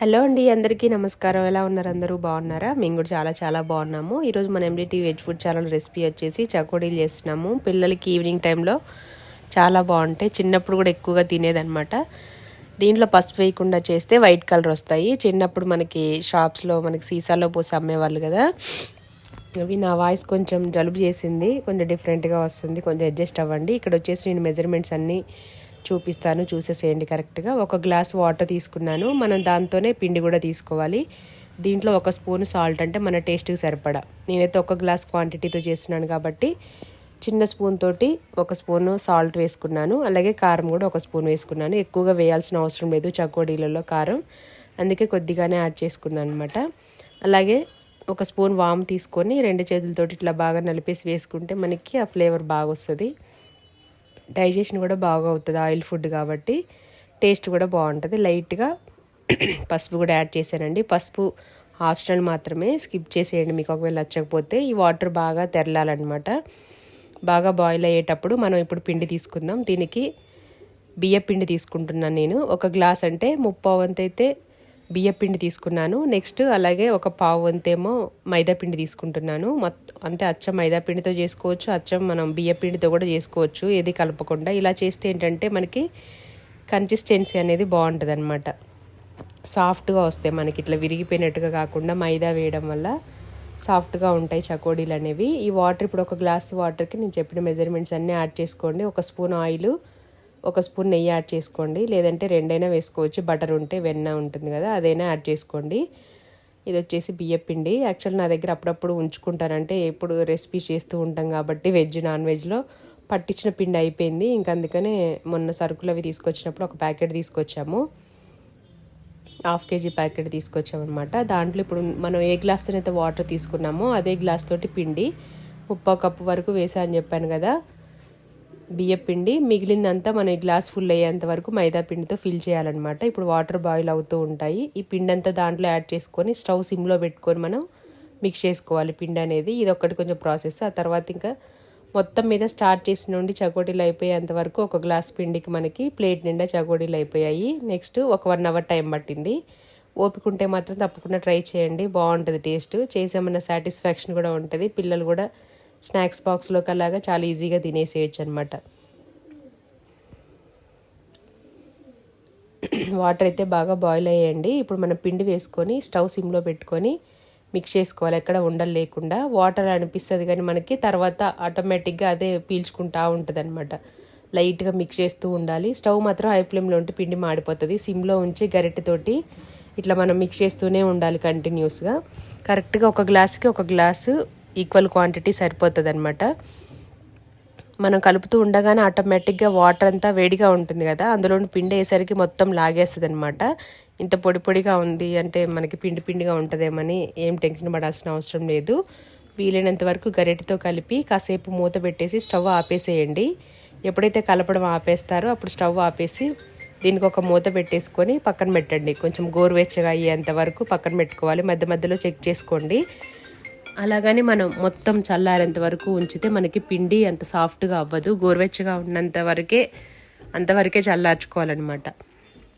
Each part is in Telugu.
హలో అండి అందరికీ నమస్కారం. ఎలా ఉన్నారు అందరూ? బాగున్నారా? మేము కూడా చాలా చాలా బాగున్నాము. ఈరోజు మన ఎండిటీ వెజ్ ఫుడ్ ఛానల్ రెసిపీ వచ్చేసి చకోడీలు చేస్తున్నాము. పిల్లలకి ఈవినింగ్ టైంలో చాలా బాగుంటాయి. చిన్నప్పుడు కూడా ఎక్కువగా తినేదనమాట దీంట్లో పసుపు వేయకుండా చేస్తే వైట్ కలర్ వస్తాయి. చిన్నప్పుడు మనకి షాప్స్లో మనకి సీసాలో పోసి అమ్మేవాళ్ళు కదా. అవి నా వాయిస్ కొంచెం జలుబు చేసింది. కొంచెం డిఫరెంట్గా వస్తుంది. కొంచెం అడ్జస్ట్ అవ్వండి. ఇక్కడ వచ్చేసి నేను మెజర్మెంట్స్ అన్నీ చూపిస్తాను చూసేసేయండి కరెక్ట్గా. ఒక గ్లాస్ వాటర్ తీసుకున్నాను. మనం దాంతోనే పిండి కూడా తీసుకోవాలి. దీంట్లో ఒక స్పూన్ సాల్ట్ అంటే మన టేస్ట్కి సరిపడా. నేనైతే ఒక గ్లాస్ క్వాంటిటీతో చేస్తున్నాను కాబట్టి చిన్న స్పూన్ తోటి ఒక స్పూన్ సాల్ట్ వేసుకున్నాను. అలాగే కారం కూడా ఒక స్పూన్ వేసుకున్నాను. ఎక్కువగా వేయాల్సిన అవసరం లేదు చకోడీలలో కారం. అందుకే కొద్దిగానే యాడ్ చేసుకున్నాను అనమాట అలాగే ఒక స్పూన్ వామ్ తీసుకొని రెండు చేతులతోటి ఇట్లా బాగా నలిపేసి వేసుకుంటే మనకి ఆ ఫ్లేవర్ బాగా వస్తుంది డైజెషన్ కూడా బాగా అవుతుంది ఆయిల్ ఫుడ్ కాబట్టి. టేస్ట్ కూడా బాగుంటుంది. లైట్గా పసుపు కూడా యాడ్ చేశానండి. పసుపు ఆప్షనల్ మాత్రమే స్కిప్ చేసేయండి మీకు ఒకవేళ నచ్చకపోతే. ఈ వాటర్ బాగా తెరలాలన్నమాట. బాగా బాయిల్ అయ్యేటప్పుడు మనం ఇప్పుడు పిండి తీసుకుందాం. దీనికి బియ్య పిండి తీసుకుంటున్నాను నేను. ఒక గ్లాస్ అంటే ముప్పావు బియ్యపిండి తీసుకున్నాను. నెక్స్ట్ అలాగే ఒక పావు వంతేమో మైదాపిండి తీసుకుంటున్నాను. అంటే అచ్చం మైదాపిండితో చేసుకోవచ్చు అచ్చం మనం బియ్యపిండితో కూడా చేసుకోవచ్చు ఏది కలపకుండా. ఇలా చేస్తే ఏంటంటే మనకి కన్సిస్టెన్సీ అనేది బాగుంటుంది అనమాట సాఫ్ట్గా వస్తాయి మనకి. ఇట్లా విరిగిపోయినట్టుగా కాకుండా మైదా వేయడం వల్ల సాఫ్ట్గా ఉంటాయి చకోడీలు అనేవి. ఈ వాటర్ ఇప్పుడు ఒక గ్లాస్ వాటర్కి నేను చెప్పిన మెజర్మెంట్స్ అన్నీ యాడ్ చేసుకోండి. ఒక స్పూన్ ఆయిల్ ఒక స్పూన్ నెయ్యి యాడ్ చేసుకోండి. లేదంటే రెండైనా వేసుకోవచ్చు. బటర్ ఉంటే వెన్న ఉంటుంది కదా అదైనా యాడ్ చేసుకోండి. ఇది వచ్చేసి బియ్యం పిండి. యాక్చువల్ నా దగ్గర అప్పుడప్పుడు ఉంచుకుంటానంటే ఎప్పుడు రెసిపీ చేస్తూ ఉంటాం కాబట్టి వెజ్ నాన్ వెజ్లో పట్టించిన పిండి అయిపోయింది. ఇంకా అందుకనే మొన్న సరుకులు అవి తీసుకొచ్చినప్పుడు ఒక ప్యాకెట్ తీసుకొచ్చాము. హాఫ్ కేజీ ప్యాకెట్ తీసుకొచ్చామన్నమాట. దాంట్లో ఇప్పుడు మనం ఏ గ్లాస్తోనైతే వాటర్ తీసుకున్నామో అదే గ్లాస్ తోటి పిండి. ముప్పో కప్పు వరకు వేసా అని చెప్పాను కదా. బియ్యం పిండి మిగిలిందంతా మన ఈ గ్లాస్ ఫుల్ అయ్యేంత వరకు మైదా పిండితో ఫిల్ చేయాలన్నమాట. ఇప్పుడు వాటర్ బాయిల్ అవుతూ ఉంటాయి. ఈ పిండి అంతా దాంట్లో యాడ్ చేసుకొని స్టవ్ సిమ్లో పెట్టుకొని మనం మిక్స్ చేసుకోవాలి. పిండి అనేది ఇది ఒక్కటి కొంచెం ప్రాసెస్. ఆ తర్వాత ఇంకా మొత్తం మీద స్టార్ట్ చేసిన నుండి చకోటీలు అయిపోయేంత వరకు ఒక గ్లాస్ పిండికి మనకి ప్లేట్ నిండా చకోటీలు అయిపోయాయి. నెక్స్ట్ ఒక వన్ అవర్ టైం పట్టింది. ఓపికంటే మాత్రం తప్పకుండా ట్రై చేయండి. బాగుంటుంది టేస్ట్. చేసామన్న సాటిస్ఫాక్షన్ కూడా ఉంటుంది. పిల్లలు కూడా స్నాక్స్ బాక్స్లోకి అలాగా చాలా ఈజీగా తినేసేయచ్చు అనమాట వాటర్ అయితే బాగా బాయిల్ అయ్యండి ఇప్పుడు మనం పిండి వేసుకొని స్టవ్ సిమ్లో పెట్టుకొని మిక్స్ చేసుకోవాలి. ఎక్కడ ఉండలు లేకుండా వాటర్ అనిపిస్తుంది కానీ మనకి తర్వాత ఆటోమేటిక్గా అదే పీల్చుకుంటా ఉంటుంది అనమాట లైట్గా మిక్స్ చేస్తూ ఉండాలి. స్టవ్ మాత్రం హై ఫ్లేమ్లో ఉంటే పిండి మాడిపోతుంది. సిమ్లో ఉంచి గరిటెతోటి ఇట్లా మనం మిక్స్ చేస్తూనే ఉండాలి కంటిన్యూస్గా కరెక్ట్గా ఒక గ్లాస్కి ఒక గ్లాసు ఈక్వల్ క్వాంటిటీ సరిపోతుంది అనమాట మనం కలుపుతూ ఉండగానే ఆటోమేటిక్గా వాటర్ అంతా వేడిగా ఉంటుంది కదా అందులో పిండి వేసరికి మొత్తం లాగేస్తుంది అనమాట ఇంత పొడి పొడిగా ఉంది అంటే మనకి పిండి పిండిగా ఉంటుందేమని ఏం టెన్షన్ పడాల్సిన అవసరం లేదు. వీలైనంత వరకు గరిటెతో కలిపి కాసేపు మూత పెట్టేసి స్టవ్ ఆపేసేయండి. ఎప్పుడైతే కలపడం ఆపేస్తారో అప్పుడు స్టవ్ ఆపేసి దీనికి ఒక మూత పెట్టేసుకొని పక్కన పెట్టండి. కొంచెం గోరువెచ్చగా అయ్యేంత వరకు పక్కన పెట్టుకోవాలి. మధ్య మధ్యలో చెక్ చేసుకోండి. అలాగని మనం మొత్తం చల్లారేంత వరకు ఉంచితే మనకి పిండి అంత సాఫ్ట్గా అవ్వదు. గోరువెచ్చగా ఉన్నంత వరకే అంతవరకే చల్లార్చుకోవాలన్నమాట.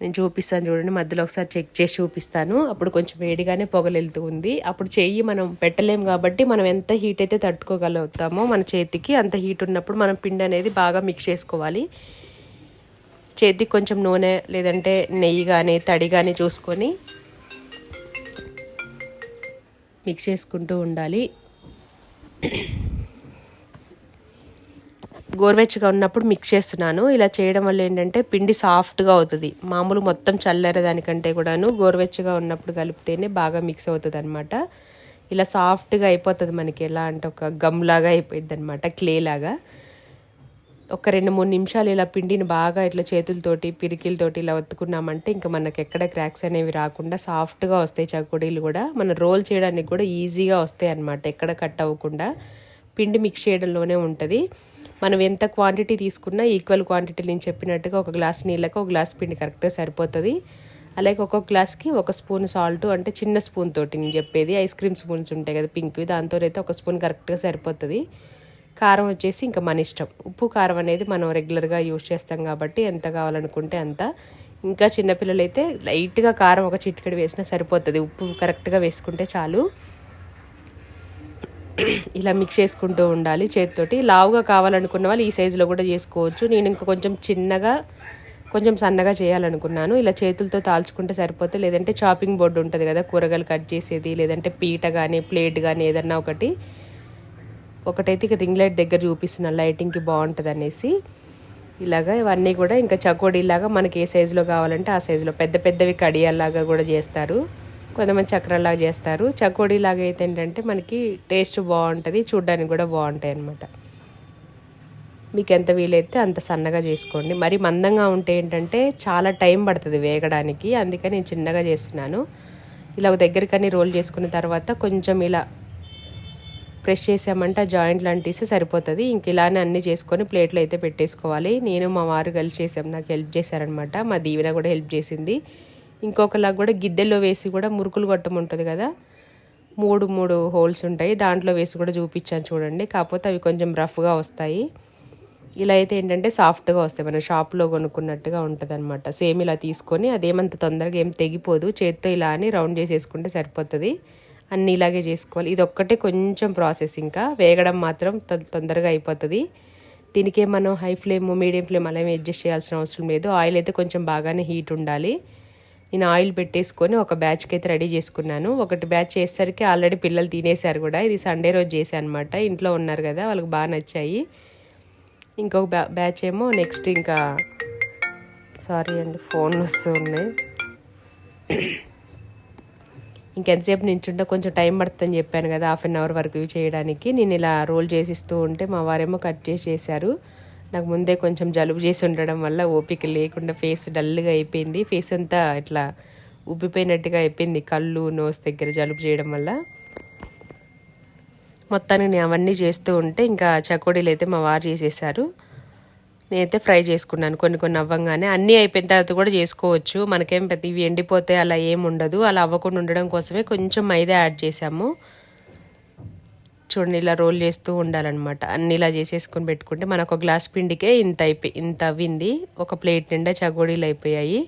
నేను చూపిస్తాను చూడండి మధ్యలో ఒకసారి చెక్ చేసి చూపిస్తాను. అప్పుడు కొంచెం వేడిగానే పొగలెళ్తూ ఉంది. అప్పుడు చెయ్యి మనం పెట్టలేము కాబట్టి మనం ఎంత హీట్ అయితే తట్టుకోగలుగుతామో మన చేతికి అంత హీట్ ఉన్నప్పుడు మనం పిండి అనేది బాగా మిక్స్ చేసుకోవాలి. చేతికి కొంచెం నూనె లేదంటే నెయ్యి కానీ తడి కానీ చూసుకొని మిక్స్ చేసుకుంటూ ఉండాలి. గోరువెచ్చగా ఉన్నప్పుడు మిక్స్ చేస్తున్నాను. ఇలా చేయడం వల్ల ఏంటంటే పిండి సాఫ్ట్గా అవుతుంది. మామూలు మొత్తం చల్లరే దానికంటే కూడాను గోరువెచ్చగా ఉన్నప్పుడు కలిపితేనే బాగా మిక్స్ అవుతుంది అనమాట ఇలా సాఫ్ట్గా అయిపోతుంది మనకి. ఎలా అంటే ఒక గమ్ లాగా అయిపోయింది అనమాట క్లే లాగా ఒక రెండు మూడు నిమిషాలు ఇలా పిండిని బాగా ఇట్లా చేతులతోటి పిరికిలతోటి ఇలా ఒత్తుకున్నామంటే ఇంకా మనకి ఎక్కడ క్రాక్స్ అనేవి రాకుండా సాఫ్ట్గా వస్తాయి చకుడీలు కూడా. మనం రోల్ చేయడానికి కూడా ఈజీగా వస్తాయి అనమాట ఎక్కడ కట్ అవ్వకుండా. పిండి మిక్స్ చేయడంలోనే ఉంటుంది. మనం ఎంత క్వాంటిటీ తీసుకున్నా ఈక్వల్ క్వాంటిటీ నేను చెప్పినట్టుగా ఒక గ్లాస్ నీళ్ళకి ఒక గ్లాస్ పిండి కరెక్ట్గా సరిపోతుంది. అలాగే ఒక్కొక్క గ్లాస్కి ఒక స్పూన్ సాల్ట్ అంటే చిన్న స్పూన్ తోటి నేను చెప్పేది. ఐస్ క్రీమ్ స్పూన్స్ ఉంటాయి కదా పింక్వి దాంతో అయితే ఒక స్పూన్ కరెక్ట్గా సరిపోతుంది. కారం వచ్చేసి ఇంకా మన ఇష్టం. ఉప్పు కారం అనేది మనం రెగ్యులర్గా యూజ్ చేస్తాం కాబట్టి ఎంత కావాలనుకుంటే అంత. ఇంకా చిన్నపిల్లలు అయితే లైట్గా కారం ఒక చిటికెడు వేసినా సరిపోతుంది. ఉప్పు కరెక్ట్గా వేసుకుంటే చాలు. ఇలా మిక్స్ చేసుకుంటూ ఉండాలి చేతితోటి. లావుగా కావాలనుకున్న వాళ్ళు ఈ సైజులో కూడా చేసుకోవచ్చు. నేను ఇంకా కొంచెం చిన్నగా కొంచెం సన్నగా చేయాలనుకున్నాను. ఇలా చేతులతో తాల్చుకుంటే సరిపోతే లేదంటే చాపింగ్ బోర్డు ఉంటుంది కదా కూరగాయలు కట్ చేసేది లేదంటే పీట కానీ ప్లేట్ కానీ ఏదన్నా ఒకటి. ఒకటైతే ఇక రింగ్ లైట్ దగ్గర చూపిస్తున్న లైటింగ్కి బాగుంటుంది అనేసి ఇలాగా ఇవన్నీ కూడా ఇంకా చకోడీలాగా మనకి ఏ సైజులో కావాలంటే ఆ సైజులో పెద్ద పెద్దవి కడియాల్లాగా కూడా చేస్తారు. కొంతమంది చక్రాల్లాగా చేస్తారు. చకోడీలాగా అయితే ఏంటంటే మనకి టేస్ట్ బాగుంటుంది చూడ్డానికి కూడా బాగుంటాయి అన్నమాట. మీకు ఎంత వీలైతే అంత సన్నగా చేసుకోండి. మరి మందంగా ఉంటే ఏంటంటే చాలా టైం పడుతుంది వేగడానికి. అందుకని నేను చిన్నగా చేస్తున్నాను. ఇలా దగ్గరికని రోల్ చేసుకున్న తర్వాత కొంచెం ఇలా ప్రెస్ చేసామంటే ఆ జాయింట్లు అంటిస్తే సరిపోతుంది. ఇంక ఇలానే అన్నీ చేసుకొని ప్లేట్లు అయితే పెట్టేసుకోవాలి. నేను మా వారు కలిసి చేసాం. నాకు హెల్ప్ చేశారనమాట మా దీవెన కూడా హెల్ప్ చేసింది. ఇంకొకలా కూడా గిద్దెల్లో వేసి కూడా మురుకులు కొట్టముంటుంది కదా మూడు మూడు హోల్స్ ఉంటాయి. దాంట్లో వేసి కూడా చూపించాను చూడండి. కాకపోతే అవి కొంచెం రఫ్గా వస్తాయి. ఇలా అయితే ఏంటంటే సాఫ్ట్గా వస్తాయి. మన షాప్లో కొనుక్కున్నట్టుగా ఉంటుంది అనమాట సేమ్ ఇలా తీసుకొని అదేమంత తొందరగా ఏం తెగిపోదు. చేత్తో ఇలా అని రౌండ్ చేసేసుకుంటే సరిపోతుంది. అన్నీ ఇలాగే చేసుకోవాలి. ఇది ఒక్కటే కొంచెం ప్రాసెస్ ఇంకా. వేగడం మాత్రం తొందరగా అయిపోతుంది. దీనికే మనం హై ఫ్లేమ్ మీడియం ఫ్లేమ్ అలా అడ్జస్ట్ చేయాల్సిన అవసరం లేదు. ఆయిల్ అయితే కొంచెం బాగానే హీట్ ఉండాలి. నేను ఆయిల్ పెట్టేసుకొని ఒక బ్యాచ్కి అయితే రెడీ చేసుకున్నాను. ఒకటి బ్యాచ్ చేసేసరికి ఆల్రెడీ పిల్లలు తినేశారు కూడా. ఇది సండే రోజు చేశాను అనమాట ఇంట్లో ఉన్నారు కదా వాళ్ళకి బాగా నచ్చాయి. ఇంకొక బ్యా బ్యాచ్ ఏమో నెక్స్ట్ ఇంకా సారీ అండి ఫోన్ వస్తూ ఉన్నాయి ఇంకెంతసేపు నించుంటే కొంచెం టైం పడుతుందని చెప్పాను కదా హాఫ్ అన్ అవర్ వరకు ఇవి చేయడానికి. నేను ఇలా రోల్ చేసిస్తూ ఉంటే మా వారేమో కట్ చేసి చేశారు. నాకు ముందే కొంచెం జలుబు చేసి ఉండడం వల్ల ఓపిక లేకుండా ఫేస్ డల్గా అయిపోయింది. ఫేస్ అంతా ఇట్లా ఉబ్బిపోయినట్టుగా అయిపోయింది కళ్ళు నోస్ దగ్గర జలుబు చేయడం వల్ల. మొత్తానికి నేను అవన్నీ చేస్తూ ఉంటే ఇంకా చకోడీలు అయితే మా వారు చేసేసారు నేనైతే ఫ్రై చేసుకున్నాను కొన్ని కొన్ని అవ్వంగానే. అన్నీ అయిపోయిన తర్వాత కూడా చేసుకోవచ్చు. మనకేం పెద్ద ఇవి ఎండిపోతే అలా ఏం ఉండదు. అలా అవ్వకుండా ఉండడం కోసమే కొంచెం మైదా యాడ్ చేసాము చూడండి ఇలా రోల్ చేస్తూ ఉండాలన్నమాట. అన్ని ఇలా చేసేసుకొని పెట్టుకుంటే మనకు ఒక గ్లాస్ పిండికే ఇంత అయిపోయి ఇంత అవ్వింది. ఒక ప్లేట్ నిండా చగోడీలు అయిపోయాయి.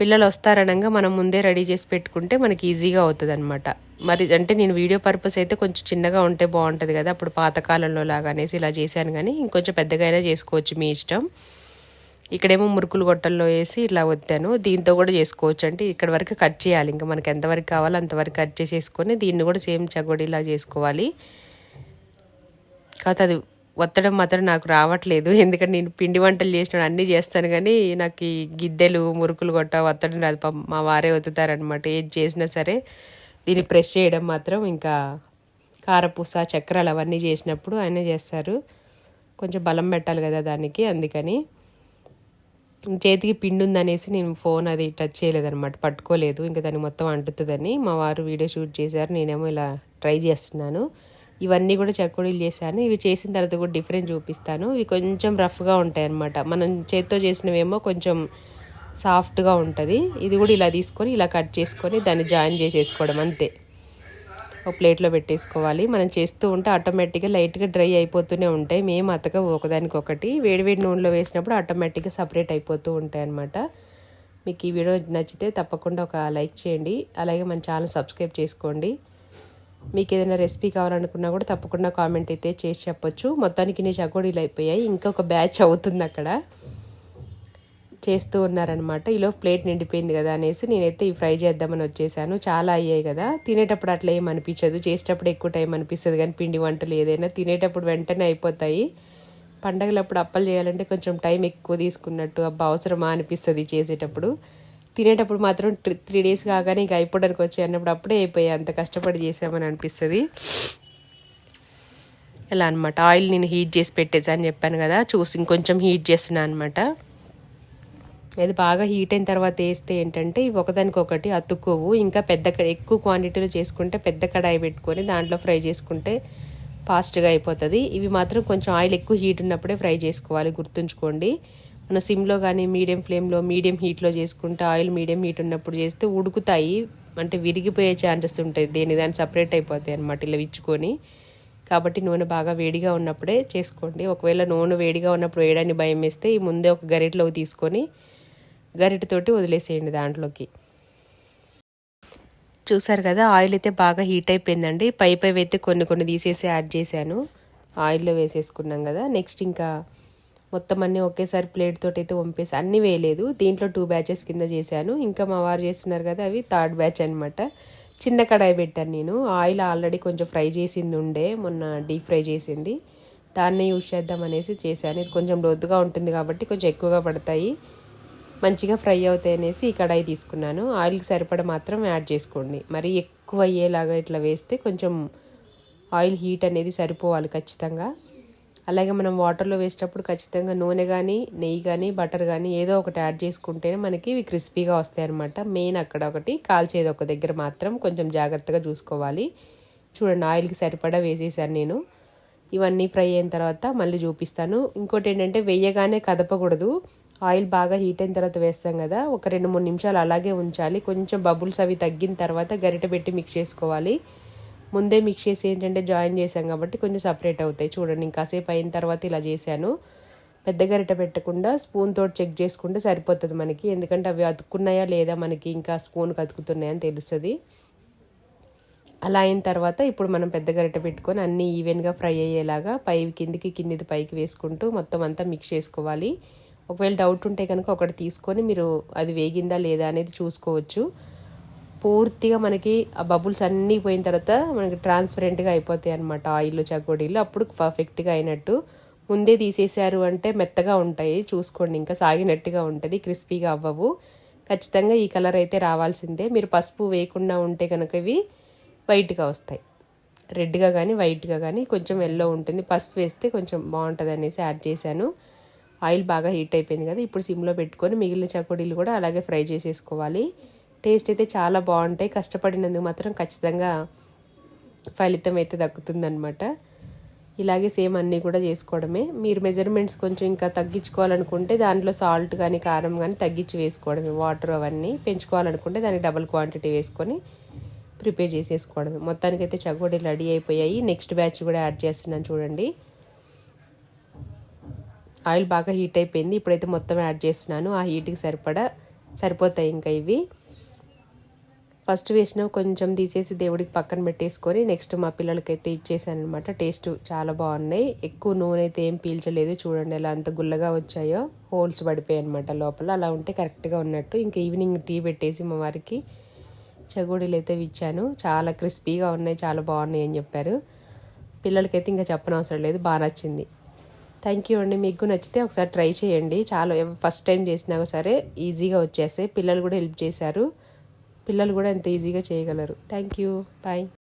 పిల్లలు వస్తారనగా మనం ముందే రెడీ చేసి పెట్టుకుంటే మనకి ఈజీగా అవుతుంది అనమాట మరి అంటే నేను వీడియో పర్పస్ అయితే కొంచెం చిన్నగా ఉంటే బాగుంటుంది కదా. అప్పుడు పాతకాలంలో లాగా అనేసి ఇలా చేశాను కానీ ఇంకొంచెం పెద్దగా అయినా చేసుకోవచ్చు మీ ఇష్టం. ఇక్కడేమో మురుకులు గొట్టల్లో వేసి ఇలా వత్తాను దీంతో కూడా చేసుకోవచ్చు. అంటే ఇక్కడ వరకు కట్ చేయాలి. ఇంకా మనకి ఎంతవరకు కావాలో అంతవరకు కట్ చేసేసుకొని దీన్ని కూడా సేమ్ చగోడిలా చేసుకోవాలి. కాకపోతే అది ఒత్తడం మాత్రం నాకు రావట్లేదు. ఎందుకంటే నేను పిండి వంటలు చేసిన అన్నీ చేస్తాను కానీ నాకు ఈ గిద్దెలు మురుకులు కొట్ట ఒత్తడం రాదు. మా వారే ఒత్తుతారనమాట ఏది చేసినా సరే. దీన్ని ప్రెస్ చేయడం మాత్రం ఇంకా కారపూస చక్రాలు అవన్నీ చేసినప్పుడు ఆయన చేస్తారు. కొంచెం బలం పెట్టాలి కదా దానికి అందుకని. చేతికి పిండి ఉందనేసి నేను ఫోన్ అది టచ్ చేయలేదన్నమాట పట్టుకోలేదు. ఇంకా దాన్ని మొత్తం అంటుతుందని మా వారు వీడియో షూట్ చేశారు నేనేమో ఇలా ట్రై చేస్తున్నాను. ఇవన్నీ కూడా చకోడీలు చేశాను. ఇవి చేసిన తర్వాత కూడా డిఫరెంట్ చూపిస్తాను. ఇవి కొంచెం రఫ్గా ఉంటాయి అన్నమాట మనం చేత్తో చేసినవేమో కొంచెం సాఫ్ట్గా ఉంటుంది. ఇది కూడా ఇలా తీసుకొని ఇలా కట్ చేసుకొని దాన్ని జాయిన్ చేసేసుకోవడం అంతే. ఒక ప్లేట్లో పెట్టేసుకోవాలి. మనం చేస్తూ ఉంటే ఆటోమేటిక్గా లైట్గా డ్రై అయిపోతూనే ఉంటాయి. మేము అతక ఒకదానికి ఒకటి వేడివేడి నూనెలో వేసినప్పుడు ఆటోమేటిక్గా సపరేట్ అయిపోతూ ఉంటాయి అన్నమాట. మీకు ఈ వీడియో నచ్చితే తప్పకుండా ఒక లైక్ చేయండి. అలాగే మన ఛానల్ సబ్స్క్రైబ్ చేసుకోండి. మీకు ఏదైనా రెసిపీ కావాలనుకున్నా కూడా తప్పకుండా కామెంట్ అయితే చేసి చెప్పొచ్చు. మొత్తానికి నీ చకోడీలు అయిపోయాయి. ఇంకొక బ్యాచ్ అవుతుంది అక్కడ. చేస్తూ ఉన్నారనమాట ఈలో ప్లేట్ నిండిపోయింది కదా అనేసి నేనైతే ఈ ఫ్రై చేద్దామని వచ్చేసాను. చాలా అయ్యాయి కదా. తినేటప్పుడు అట్లా ఏం అనిపించదు. చేసేటప్పుడు ఎక్కువ టైం అనిపిస్తుంది కానీ పిండి వంటలు ఏదైనా తినేటప్పుడు వెంటనే అయిపోతాయి. పండగలప్పుడు అప్పలు చేయాలంటే కొంచెం టైం ఎక్కువ తీసుకున్నట్టు అబ్బా అవసరమా అనిపిస్తుంది చేసేటప్పుడు. తినేటప్పుడు మాత్రం త్రీ డేస్ కాగానే ఇంకా అయిపోవడానికి వచ్చి అన్నప్పుడు అప్పుడే అయిపోయాయి అంత కష్టపడి చేసామని అనిపిస్తుంది. ఇలా అనమాట ఆయిల్ నేను హీట్ చేసి పెట్టేసా అని చెప్పాను కదా. చూసి ఇంకొంచెం హీట్ చేస్తున్నాను అనమాట అది బాగా హీట్ అయిన తర్వాత వేస్తే ఏంటంటే ఇవి ఒకదానికొకటి అతుక్కోవు. ఇంకా పెద్ద ఎక్కువ క్వాంటిటీలో చేసుకుంటే పెద్ద కడాయి పెట్టుకొని దాంట్లో ఫ్రై చేసుకుంటే ఫాస్ట్గా అయిపోతుంది. ఇవి మాత్రం కొంచెం ఆయిల్ ఎక్కువ హీట్ ఉన్నప్పుడే ఫ్రై చేసుకోవాలి. గుర్తుంచుకోండి. మన సిమ్లో కానీ మీడియం ఫ్లేమ్లో మీడియం హీట్లో చేసుకుంటే ఆయిల్ మీడియం హీట్ ఉన్నప్పుడు చేస్తే ఉడుకుతాయి. అంటే విరిగిపోయే ఛాన్సెస్ ఉంటాయి. దేని దాన్ని సపరేట్ అయిపోతాయి అనమాట ఇలా విచ్చుకొని. కాబట్టి నూనె బాగా వేడిగా ఉన్నప్పుడే చేసుకోండి. ఒకవేళ నూనె వేడిగా ఉన్నప్పుడు వేయడానికి భయం వేస్తే ఈ ముందే ఒక గరిటలోకి తీసుకొని గరిటతోటి వదిలేసేయండి దాంట్లోకి. చూసారు కదా ఆయిల్ అయితే బాగా హీట్ అయిపోయిందండి. పై పై అయితే కొన్ని కొన్ని తీసేసి యాడ్ చేశాను. ఆయిల్లో వేసేసుకున్నాం కదా నెక్స్ట్ ఇంకా మొత్తం అన్నీ ఒకేసారి ప్లేట్ తోటి అయితే వంపేసి అన్నీ వేయలేదు. దీంట్లో టూ బ్యాచెస్ కింద చేశాను. ఇంకా మా వారు చేస్తున్నారు కదా అవి థర్డ్ బ్యాచ్ అనమాట చిన్న కడాయి పెట్టాను నేను. ఆయిల్ ఆల్రెడీ కొంచెం ఫ్రై చేసింది ఉండే మొన్న డీప్ ఫ్రై చేసింది. దాన్ని యూజ్ చేద్దాం అనేసి చేశాను. ఇది కొంచెం లోతుగా ఉంటుంది కాబట్టి కొంచెం ఎక్కువగా పడతాయి. మంచిగా ఫ్రై అవుతాయి అనేసి ఈ కడాయి తీసుకున్నాను. ఆయిల్కి సరిపడ మాత్రం యాడ్ చేసుకోండి. మరి ఎక్కువ అయ్యేలాగా ఇట్లా వేస్తే కొంచెం ఆయిల్ హీట్ అనేది సరిపోవాలి ఖచ్చితంగా. అలాగే మనం వాటర్లో వేసేటప్పుడు ఖచ్చితంగా నూనె కానీ నెయ్యి కానీ బటర్ కానీ ఏదో ఒకటి యాడ్ చేసుకుంటేనే మనకి ఇవి క్రిస్పీగా వస్తాయి అనమాట మెయిన్ అక్కడ ఒకటి కాల్చేది ఒక దగ్గర మాత్రం కొంచెం జాగ్రత్తగా చూసుకోవాలి. చూడండి ఆయిల్కి సరిపడా వేసేసాను నేను. ఇవన్నీ ఫ్రై అయిన తర్వాత మళ్ళీ చూపిస్తాను. ఇంకోటి ఏంటంటే వెయ్యగానే కదపకూడదు. ఆయిల్ బాగా హీట్ అయిన తర్వాత వేస్తాం కదా ఒక రెండు మూడు నిమిషాలు అలాగే ఉంచాలి. కొంచెం బబుల్స్ అవి తగ్గిన తర్వాత గరిట పెట్టి మిక్స్ చేసుకోవాలి. ముందే మిక్స్ చేసి ఏంటంటే జాయిన్ చేసాం కాబట్టి కొంచెం సపరేట్ అవుతాయి. చూడండి ఇంకాసేపు అయిన తర్వాత ఇలా చేశాను. పెద్ద గరిట పెట్టకుండా స్పూన్ తోటి చెక్ చేసుకుంటే సరిపోతుంది మనకి. ఎందుకంటే అవి అతుక్కున్నాయా లేదా మనకి ఇంకా స్పూన్ అతుకుతున్నాయని తెలుస్తుంది. అలా అయిన తర్వాత ఇప్పుడు మనం పెద్ద గరిట పెట్టుకొని అన్నీ ఈవెన్గా ఫ్రై అయ్యేలాగా పై కిందికి కిందిది పైకి వేసుకుంటూ మొత్తం అంతా మిక్స్ చేసుకోవాలి. ఒకవేళ డౌట్ ఉంటే కనుక ఒకటి తీసుకొని మీరు అది వేగిందా లేదా అనేది చూసుకోవచ్చు. పూర్తిగా మనకి ఆ బబుల్స్ అన్నీ పోయిన తర్వాత మనకి ట్రాన్స్పరెంట్గా అయిపోతాయి అనమాట ఆయిల్ చకోడీలు అప్పుడు పర్ఫెక్ట్గా అయినట్టు. ముందే తీసేశారు అంటే మెత్తగా ఉంటాయి. చూసుకోండి ఇంకా సాగినట్టుగా ఉంటుంది క్రిస్పీగా అవ్వవు. ఖచ్చితంగా ఈ కలర్ అయితే రావాల్సిందే. మీరు పసుపు వేయకుండా ఉంటే కనుక ఇవి వైట్గా వస్తాయి. రెడ్గా కానీ వైట్గా కానీ కొంచెం ఎల్లో ఉంటుంది. పసుపు వేస్తే కొంచెం బాగుంటుంది అనేసి యాడ్ చేశాను. ఆయిల్ బాగా హీట్ అయిపోయింది కదా ఇప్పుడు సిమ్లో పెట్టుకొని మిగిలిన చకోడీలు కూడా అలాగే ఫ్రై చేసేసుకోవాలి. టేస్ట్ అయితే చాలా బాగుంటాయి. కష్టపడినందుకు మాత్రం ఖచ్చితంగా ఫలితం అయితే దక్కుతుందనమాట ఇలాగే సేమ్ అన్నీ కూడా చేసుకోవడమే. మీరు మెజర్మెంట్స్ కొంచెం ఇంకా తగ్గించుకోవాలనుకుంటే దాంట్లో సాల్ట్ కానీ కారం కానీ తగ్గించి వేసుకోవడమే. వాటర్ అవన్నీ పెంచుకోవాలనుకుంటే దానికి డబుల్ క్వాంటిటీ వేసుకొని ప్రిపేర్ చేసేసుకోవడమే. మొత్తానికైతే చకోడీలు రెడీ అయిపోయాయి. నెక్స్ట్ బ్యాచ్ కూడా యాడ్ చేస్తున్నాను చూడండి. ఆయిల్ బాగా హీట్ అయిపోయింది. ఇప్పుడైతే మొత్తం యాడ్ చేస్తున్నాను. ఆ హీట్కి సరిపడా సరిపోతాయి ఇంకా ఇవి. ఫస్ట్ వేసిన కొంచెం తీసేసి దేవుడికి పక్కన పెట్టేసుకొని నెక్స్ట్ మా పిల్లలకైతే ఇచ్చేసాను అనమాట టేస్ట్ చాలా బాగున్నాయి. ఎక్కువ నూనె అయితే ఏం పీల్చలేదు. చూడండి ఎలా అంత గుల్లగా వచ్చాయో. హోల్స్ పడిపోయాయి అనమాట లోపల. అలా ఉంటే కరెక్ట్గా ఉన్నట్టు. ఇంకా ఈవినింగ్ టీ పెట్టేసి మా వారికి చగోడీలు అయితే ఇచ్చాను. చాలా క్రిస్పీగా ఉన్నాయి. చాలా బాగున్నాయి అని చెప్పారు. పిల్లలకైతే ఇంకా చెప్పనవసరం లేదు. బాగా నచ్చింది. థ్యాంక్ యూ అండి. మీకు నచ్చితే ఒకసారి ట్రై చేయండి. చాలా ఫస్ట్ టైం చేసినా సరే ఈజీగా వచ్చేస్తాయి. పిల్లలు కూడా హెల్ప్ చేశారు. పిల్లలు కూడా ఎంత ఈజీగా చేయగలరు. Thank you bye